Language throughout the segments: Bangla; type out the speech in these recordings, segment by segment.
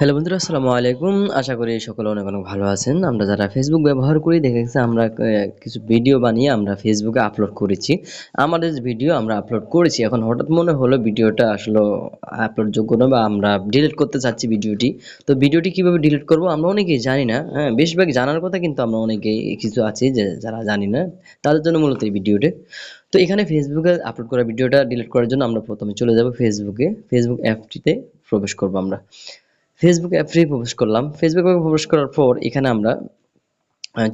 হ্যালো বন্ধুরা, আসসালামু আলাইকুম। আশা করি সকলে অনেক অনেক ভালো আছেন। আমরা যারা ফেসবুক ব্যবহার করি, দেখে দেখেছি আমরা কিছু ভিডিও বানিয়ে আমরা ফেসবুকে আপলোড করেছি। আমাদের ভিডিও আমরা আপলোড করেছি, এখন হঠাৎ মনে হলো ভিডিওটা আসলে আপলোড যোগ্য বা আমরা ডিলিট করতে চাচ্ছি ভিডিওটি। তো ভিডিওটি কীভাবে ডিলিট করব আমরা অনেকেই জানি না হ্যাঁ বেশিরভাগ জানার কথা কিন্তু আমরা অনেকেই কিছু আছে যে যারা জানি না, তাদের জন্য মূলত এই ভিডিওটি। তো এখানে ফেসবুকে আপলোড করা ভিডিওটা ডিলিট করার জন্য আমরা প্রথমে চলে যাব ফেসবুকে ফেসবুক অ্যাপটিতে প্রবেশ করব আমরা। ফেসবুক অ্যাপে প্রবেশ করলাম। ফেসবুক অ্যাপে প্রবেশ করার পর এখানে আমরা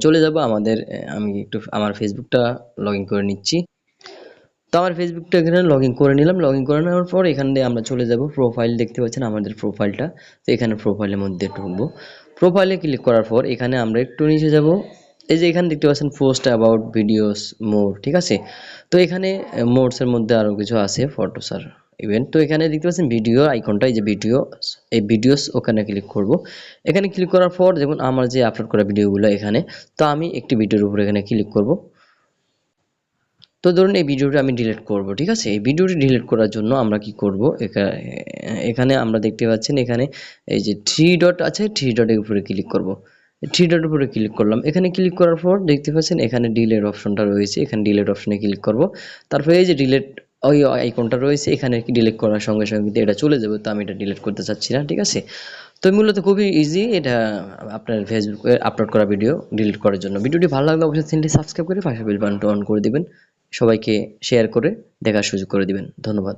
চলে যাব আমাদের আমি একটু আমার ফেসবুকটা লগ করে নিচ্ছি। তো আমার ফেসবুকটা এখানে লগ করে নিলাম। লগ করে নেওয়ার পর এখান দিয়ে আমরা চলে যাব। প্রোফাইল দেখতে পাচ্ছেন আমাদের প্রোফাইলটা তো এখানে প্রোফাইলের মধ্যে ঢুকবো। প্রোফাইলে ক্লিক করার পর এখানে আমরা একটু নিচে যাব। এই যে এখানে দেখতে পাচ্ছেন পোস্ট অ্যাবাউট ভিডিওস মোর ঠিক আছে? তো এখানে মোডসের মধ্যে আরও কিছু আছে ফটোস আর ইভেন্ট তো এখানে দেখতে পাচ্ছেন ভিডিও আইকনটা এই যে ভিডিও এই ভিডিওস ওখানে ক্লিক করব। এখানে ক্লিক করার পর দেখুন আমার যে আপলোড করা ভিডিওগুলো এখানে, তো আমি একটি ভিডিওর উপর এখানে ক্লিক করব। তো ধরুন এই ভিডিওটা আমি ডিলিট করব, ঠিক আছে? এই ভিডিওটি ডিলিট করার জন্য আমরা কি করব? এখা- এখানে আমরা দেখতে পাচ্ছেন এখানে এই যে থ্রি ডট আছে থ্রি ডটের উপরে ক্লিক করব। থ্রি ডটের উপরে ক্লিক করলাম। এখানে ক্লিক করার পর দেখতে পাচ্ছেন এখানে ডিলেট অপশনটা রয়েছে, এখানে ডিলেট অপশনে ক্লিক করব। তারপরে এই যে ডিলেট ওই আইকনটা রয়েছে, এখানে কি ডিলিট করার সঙ্গে সঙ্গে কিন্তু এটা চলে যাবে, তো আমি এটা ডিলিট করতে চাচ্ছি না, ঠিক আছে? তো মূলত খুবই ইজি এটা আপনার ফেসবুকে আপলোড করা ভিডিও ডিলিট করার জন্য। ভিডিওটি ভালো লাগলে অবশ্যই চ্যানেলটি সাবস্ক্রাইব করে পাশে বেল বাটনটা অন করে দিবেন। সবাইকে শেয়ার করে দেখার সুযোগ করে দিবেন। ধন্যবাদ।